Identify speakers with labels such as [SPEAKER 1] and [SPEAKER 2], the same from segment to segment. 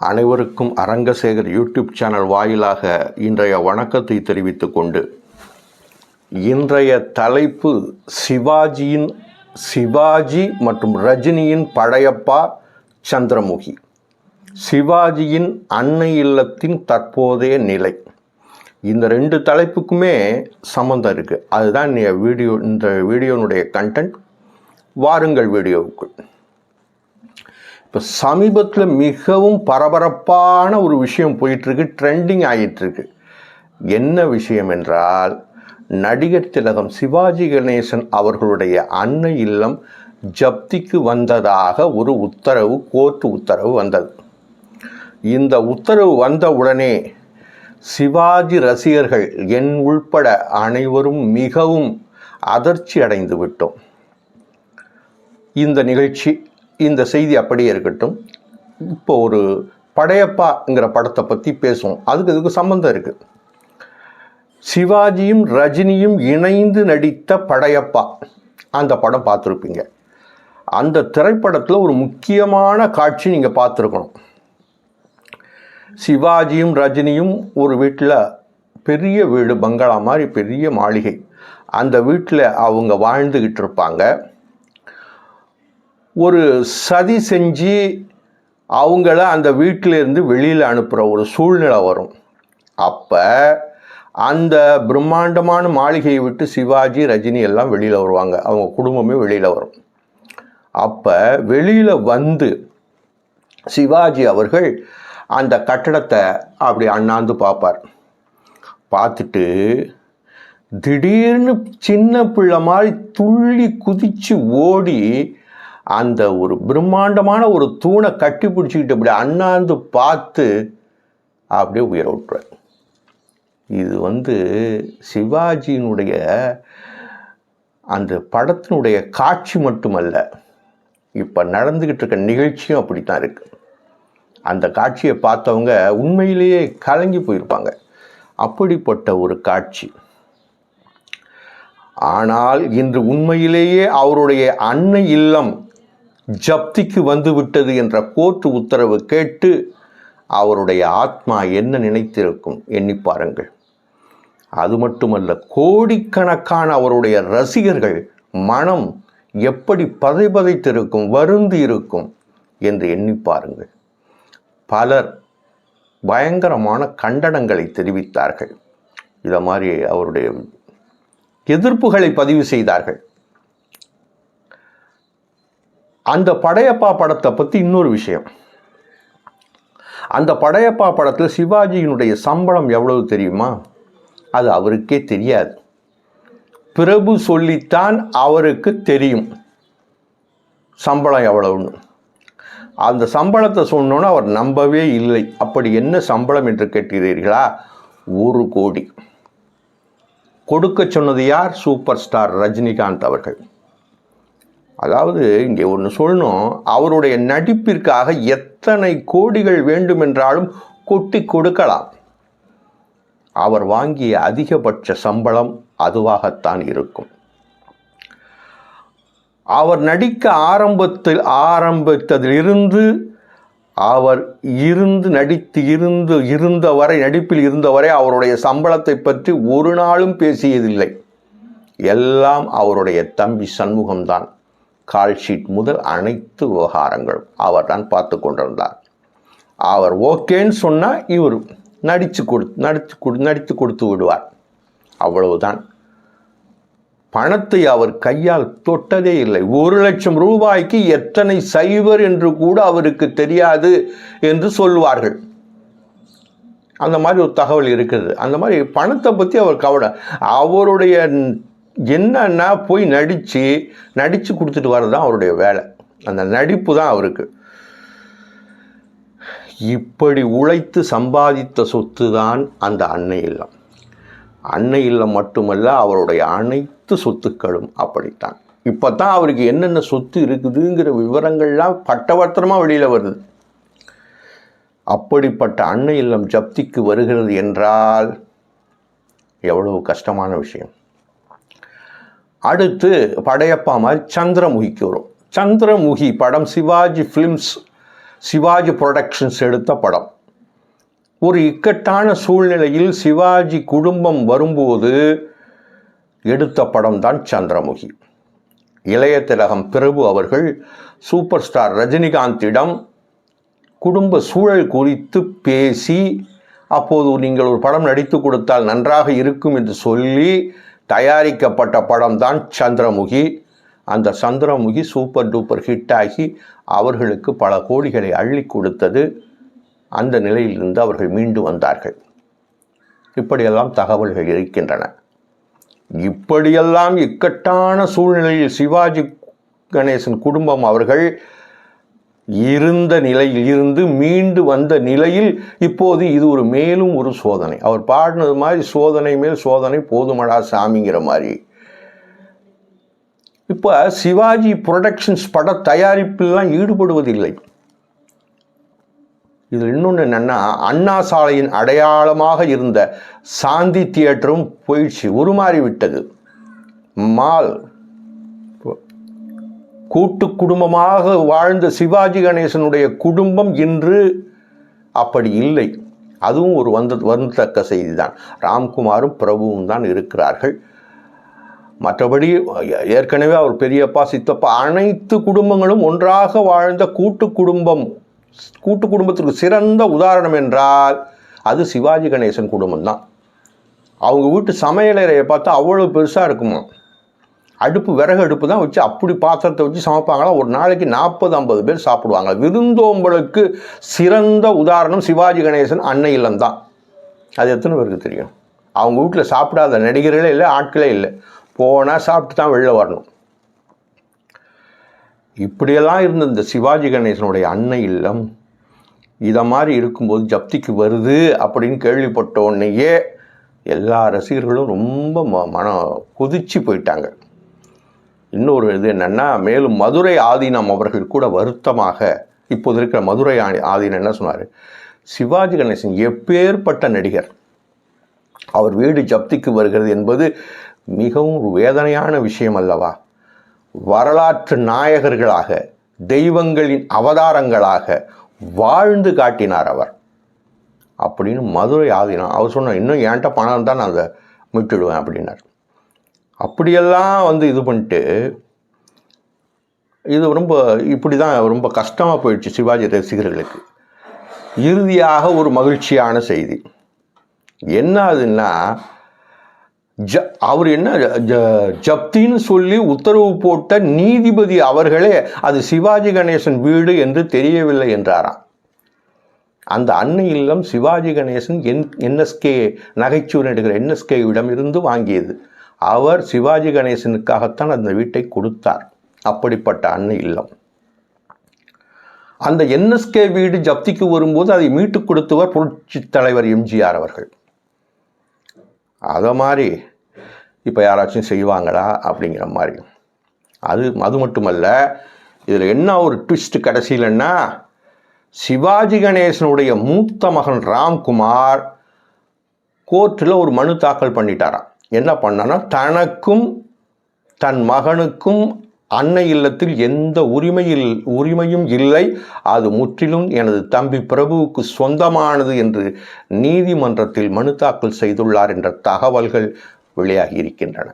[SPEAKER 1] அனைவருக்கும் Arangasekar YouTube channel வாயிலாக இன்றைய வணக்கத்தை தெரிவித்துக் கொண்டு இன்றைய தலைப்பு சிவாஜியின் சிவாஜி மற்றும் ரஜினியின் படையப்பா சந்திரமுகி. சிவாஜியின் அன்னை இல்லத்தின் தற்போதைய நிலை. இந்த ரெண்டு தலைப்புக்குமே சம்மந்தம் இருக்குது அதுதான் வீடியோ இந்த வீடியோனுடைய கண்டென்ட் வாருங்கள் வீடியோவுக்கு இப்போ சமீபத்தில் மிகவும் பரபரப்பான ஒரு விஷயம் போயிட்டுருக்கு ட்ரெண்டிங் ஆகிட்டுருக்கு என்ன விஷயம் என்றால் நடிகர் திலகம் சிவாஜி கணேசன் அவர்களுடைய அன்னை இல்லம் ஜப்திக்கு வந்ததாக ஒரு உத்தரவு கோர்ட்டு உத்தரவு வந்தது. இந்த உத்தரவு வந்த உடனே சிவாஜி ரசிகர்கள் என் உள்பட அனைவரும் மிகவும் அதிர்ச்சி அடைந்து விட்டோம். இந்த நிகழ்ச்சி இந்த செய்தி அப்படியே இருக்கட்டும். இப்போ ஒரு படையப்பாங்கிற படத்தை பற்றி பேசுவோம். அதுக்கு இதுக்கு சம்மந்தம் இருக்குது சிவாஜியும் ரஜினியும் இணைந்து நடித்த படையப்பா. அந்த படம் பார்த்துருப்பீங்க. அந்த திரைப்படத்தில் ஒரு முக்கியமான காட்சி நீங்கள் பார்த்துருக்கணும். சிவாஜியும் ரஜினியும் ஒரு வீட்டில் பெரிய வீடு பங்களா மாதிரி பெரிய மாளிகை. அந்த வீட்டில் அவங்க வாழ்ந்துக்கிட்டு இருப்பாங்க. ஒரு சதி செஞ்சு அவங்கள அந்த வீட்டிலேருந்து வெளியில் அனுப்புகிற ஒரு சூழ்நிலை வரும். அப்போ அந்த பிரம்மாண்டமான மாளிகையை விட்டு சிவாஜி ரஜினி எல்லாம் வெளியில் வருவாங்க. அவங்க குடும்பமே வெளியில் வரும். அப்போ வெளியில் வந்து சிவாஜி அவர்கள் அந்த கட்டடத்தை அப்படி அண்ணாந்து பார்ப்பார். பார்த்துட்டு திடீர்னு சின்ன பிள்ளை மாதிரி துள்ளி குதித்து ஓடி அந்த ஒரு பிரம்மாண்டமான ஒரு தூணை கட்டி பிடிச்சிக்கிட்டு அப்படி அண்ணாந்து பார்த்து அப்படியே உயர விட்டுறார் இது வந்து சிவாஜியினுடைய அந்த படத்தினுடைய காட்சி மட்டுமல்ல இப்போ நடந்துக்கிட்டு இருக்க நிகழ்ச்சியும் அப்படி தான் இருக்குது அந்த காட்சியை பார்த்தவங்க உண்மையிலேயே கலங்கி போயிருப்பாங்க. அப்படிப்பட்ட ஒரு காட்சி. ஆனால் இன்று உண்மையிலேயே அவருடைய அன்னை இல்லம் ஜப்திக்கு வந்துவிட்டது என்ற கோர்ட்டு உத்தரவு கேட்டு அவருடைய ஆத்மா என்ன நினைத்திருக்கும் எண்ணி பாருங்கள். அது மட்டுமல்ல கோடிக்கணக்கான அவருடைய ரசிகர்கள் மனம் எப்படி பதைபதைத்திருக்கும் வருந்து இருக்கும் என்று எண்ணி பாருங்கள். பலர் பயங்கரமான கண்டனங்களை தெரிவித்தார்கள். இதை மாதிரி அவருடைய எதிர்ப்புகளை பதிவு செய்தார்கள். அந்த படையப்பா படத்தை பற்றி இன்னொரு விஷயம். அந்த படையப்பா படத்தில் சிவாஜியினுடைய சம்பளம் எவ்வளவு தெரியுமா? அது அவருக்கே தெரியாது. பிரபு சொல்லித்தான் அவருக்கு தெரியும் சம்பளம் எவ்வளவுன்னு. அந்த சம்பளத்தை சொன்னோன்னு அவர் நம்பவே இல்லை. அப்படி என்ன சம்பளம் என்று கேட்கிறீர்களா? ஒரு கோடி. கொடுக்க சொன்னது யார்? சூப்பர் ஸ்டார் ரஜினிகாந்த் அவர்கள். அதாவது இங்கே ஒன்று சொல்லணும் அவருடைய நடிப்பிற்காக எத்தனை கோடிகள் வேண்டுமென்றாலும் கொட்டி கொடுக்கலாம். அவர் வாங்கிய அதிகபட்ச சம்பளம் அதுவாகத்தான் இருக்கும். அவர் நடிக்க ஆரம்பத்தில் ஆரம்பித்ததிலிருந்து அவர் இருந்து நடித்து இருந்து இருந்தவரை நடிப்பில் இருந்தவரை அவருடைய சம்பளத்தை பற்றி ஒரு நாளும் பேசியதில்லை. எல்லாம் அவருடைய தம்பி சண்முகம்தான். கால்ஷீட் முதல் அனைத்து விவகாரங்களும் அவர் தான் பார்த்து கொண்டிருந்தார். அவர் ஓகேன்னு சொன்னால் இவர் நடித்து கொடு நடித்து கொடு நடித்து கொடுத்து விடுவார். அவ்வளவுதான். பணத்தை அவர் கையால் தொட்டதே இல்லை. ஒரு லட்சம் ரூபாய்க்கு எத்தனை சைவர் என்று கூட அவருக்கு தெரியாது என்று சொல்வார்கள் அந்த மாதிரி ஒரு தகவல் இருக்குது அந்த மாதிரி பணத்தை பற்றி அவர் கவலை. அவருடைய என்னன்னா போய் நடித்து நடித்து கொடுத்துட்டு வர்றது தான் அவருடைய வேலை. அந்த நடிப்பு தான் அவருக்கு. இப்படி உழைத்து சம்பாதித்த சொத்து தான் அந்த அன்னை இல்லம். அன்னை இல்லம் மட்டுமல்ல அவருடைய அனைத்து சொத்துக்களும் அப்படித்தான். இப்போ தான் அவருக்கு என்னென்ன சொத்து இருக்குதுங்கிற விவரங்கள்லாம் பட்டவர்த்தனமாக வெளியில் வருது. அப்படிப்பட்ட அன்னை இல்லம் ஜப்திக்கு வருகிறது என்றால் எவ்வளவு கஷ்டமான விஷயம். அடுத்து படையப்பா மாதிரி சந்திரமுகிக்கு வரும். சந்திரமுகி படம் சிவாஜி ஃபிலிம்ஸ் சிவாஜி புரொடக்ஷன்ஸ் எடுத்த படம். ஒரு இக்கட்டான சூழ்நிலையில் சிவாஜி குடும்பம் வரும்போது எடுத்த படம் தான் சந்திரமுகி. இளைய திலகம் பிரபு அவர்கள் சூப்பர் ஸ்டார் ரஜினிகாந்திடம் குடும்ப சூழல் குறித்து பேசி அப்போது நீங்கள் ஒரு படம் நடித்து கொடுத்தால் நன்றாக இருக்கும் என்று சொல்லி தயாரிக்கப்பட்ட படம் தான் சந்திரமுகி. அந்த சந்திரமுகி சூப்பர் டூப்பர் ஹிட் ஆகி அவர்களுக்கு பல கோடிகளை அள்ளி கொடுத்தது. அந்த நிலையிலிருந்து அவர்கள் மீண்டு வந்தார்கள். இப்படியெல்லாம் தகவல்கள் இருக்கின்றன. இப்படியெல்லாம் இக்கட்டான சூழ்நிலையில் சிவாஜி கணேசன் குடும்பம் அவர்கள் இருந்த நிலையில் இருந்து மீண்டு வந்த நிலையில் இப்போது இது ஒரு மேலும் ஒரு சோதனை. அவர் பாடினது மாதிரி சோதனை மேல் சோதனை போதுமடா சாமிங்கிற மாதிரி. இப்போ சிவாஜி புரொடக்ஷன்ஸ் பட தயாரிப்பிலாம் ஈடுபடுவதில்லை. இதில் இன்னொன்று என்னென்னா அண்ணா சாலையின் அடையாளமாக இருந்த சாந்தி தியேட்டரும் போயிடுச்சு உருமாறி விட்டது மால் கூட்டு குடும்பமாக வாழ்ந்த சிவாஜி கணேசனுடைய குடும்பம் இன்று அப்படி இல்லை. அதுவும் ஒரு வந்த வருந்தத்தக்க செய்தி தான் ராம்குமாரும் பிரபுவும் தான் இருக்கிறார்கள். மற்றபடி ஏற்கனவே அவர் பெரியப்பா சித்தப்பா அனைத்து குடும்பங்களும் ஒன்றாக வாழ்ந்த கூட்டு குடும்பம் கூட்டு குடும்பத்திற்கு சிறந்த உதாரணம் என்றால் அது சிவாஜி கணேசன் குடும்பம் தான் அவங்க வீட்டு சமையலறையை பார்த்தா அவ்வளோ பெருசாக இருக்குமா? அடுப்பு விறகு அடுப்பு தான் வச்சு அப்படி பாத்திரத்தை வச்சு சமைப்பாங்களா? ஒரு நாளைக்கு நாற்பது ஐம்பது பேர் சாப்பிடுவாங்க. விருந்தோம்பலுக்கு சிறந்த உதாரணம் சிவாஜி கணேசன் அன்னை இல்லம் தான். அது எத்தனை பேருக்கு தெரியும்? அவங்க வீட்டில் சாப்பிடாத நடிகர்களே இல்லை ஆட்களே இல்லை. போனால் சாப்பிட்டு தான் வெளில வரணும். இப்படியெல்லாம் இருந்த இந்த சிவாஜி கணேசனுடைய அன்னை இல்லம் இதை மாதிரி இருக்கும்போது ஜப்திக்கு வருது அப்படின்னு கேள்விப்பட்ட உடனேயே எல்லா ரசிகர்களும் ரொம்ப ம மன கொதிச்சு போயிட்டாங்க. இன்னொரு இது என்னென்னா மேலும் மதுரை ஆதீனம் அவர்கள் கூட வருத்தமாக இப்போது இருக்கிற மதுரை ஆதீனம் என்ன சொன்னார்? சிவாஜி கணேசன் எப்பேற்பட்ட நடிகர். அவர் வீடு ஜப்திக்கு வருகிறது என்பது மிகவும் ஒரு வேதனையான விஷயம் அல்லவா? வரலாற்று நாயகர்களாக தெய்வங்களின் அவதாரங்களாக வாழ்ந்து காட்டினார் அவர். அப்படின்னு மதுரை ஆதீனம் அவர் சொன்னார் இன்னும் என்கிட்ட பணம் தான் நான் அதை மீட்டுடுவேன் அப்படின்னார். அப்படியெல்லாம் வந்து இது பண்ணிட்டு இது ரொம்ப இப்படி தான் ரொம்ப கஷ்டமாக போயிடுச்சு சிவாஜி ரசிகர்களுக்கு. இறுதியாக ஒரு மகிழ்ச்சியான செய்தி. என்ன அதுன்னா ஜ அவர் என்ன ஜ- ஜப்தின்னு சொல்லி உத்தரவு போட்ட நீதிபதி அவர்களே அது சிவாஜி கணேசன் வீடு என்று தெரியவில்லை என்றாராம். அந்த அன்னை இல்லம் சிவாஜி கணேசன் என் என்எஸ்கே நகைச்சுவை நடிகர் என்எஸ்கேவிடம் இருந்து வாங்கியது. அவர் சிவாஜி கணேசனுக்காகத்தான் அந்த வீட்டை கொடுத்தார். அப்படிப்பட்ட அன்னை இல்லம். அந்த என்எஸ்கே வீடு ஜப்திக்கு வரும்போது அதை மீட்டுக் கொடுத்தவர் புரட்சி தலைவர் எம்ஜிஆர் அவர்கள். அதை மாதிரி இப்போ யாராச்சும் செய்வாங்களா அப்படிங்கிற மாதிரி. அது அது மட்டுமல்ல இதில் என்ன ஒரு ட்விஸ்ட் கடைசியிலன்னா சிவாஜி கணேசனுடைய மூத்த மகன் ராம்குமார் கோர்ட்டில் ஒரு மனு தாக்கல் பண்ணிட்டாராம். என்ன பண்ணனா தனக்கும் தன் மகனுக்கும் அன்னை இல்லத்தில் எந்த உரிமையில் உரிமையும் இல்லை. அது முற்றிலும் எனது தம்பி பிரபுவுக்கு சொந்தமானது என்று நீதிமன்றத்தில் மனு தாக்கல் செய்துள்ளார் என்ற தகவல்கள் வெளியாகி இருக்கின்றன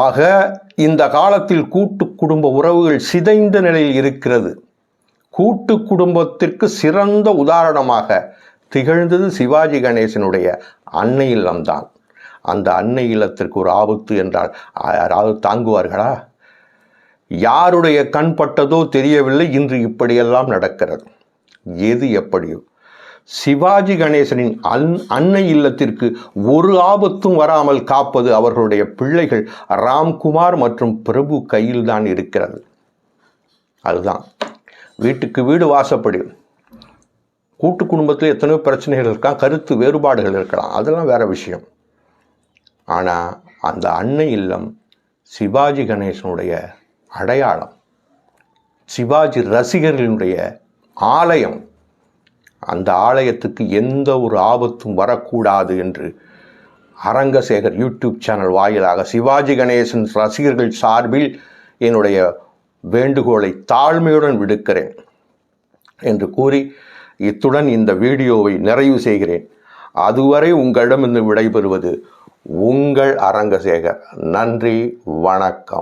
[SPEAKER 1] ஆக இந்த காலத்தில் கூட்டு குடும்ப உறவுகள் சிதைந்த நிலையில் இருக்கிறது. கூட்டு குடும்பத்திற்கு சிறந்த உதாரணமாக திகழ்ந்தது சிவாஜி கணேசனுடைய அன்னை இல்லம்தான் அந்த அன்னை இல்லத்திற்கு ஒரு ஆபத்து என்றால் யாராவது தாங்குவார்களா? யாருடைய கண் பட்டதோ தெரியவில்லை இன்று இப்படியெல்லாம் நடக்கிறது. எது எப்படியோ. சிவாஜி கணேசனின் அன் அன்னை இல்லத்திற்கு ஒரு ஆபத்தும் வராமல் காப்பது அவர்களுடைய பிள்ளைகள் ராம்குமார் மற்றும் பிரபு கையில் தான் இருக்கிறது. அதுதான். வீட்டுக்கு வீடு வாசப்படி கூட்டு குடும்பத்தில் எத்தனையோ பிரச்சனைகள் இருக்கலாம் கருத்து வேறுபாடுகள் இருக்கலாம். அதெல்லாம் வேற விஷயம். ஆனால் அந்த அன்னை இல்லம் சிவாஜி கணேசனுடைய அடையாளம் சிவாஜி ரசிகர்களுடைய ஆலயம். அந்த ஆலயத்துக்கு எந்த ஒரு ஆபத்தும் வரக்கூடாது என்று அரங்கசேகர் யூடியூப் சேனல் வாயிலாக சிவாஜி கணேசன் ரசிகர்கள் சார்பில் என்னுடைய வேண்டுகோளை தாழ்மையுடன் விடுக்கிறேன் என்று கூறி இத்துடன் இந்த வீடியோவை நிறைவு செய்கிறேன். அதுவரை உங்களிடமிருந்து விடைபெறுவது உங்கள் அரங்கசேகர். நன்றி வணக்கம்.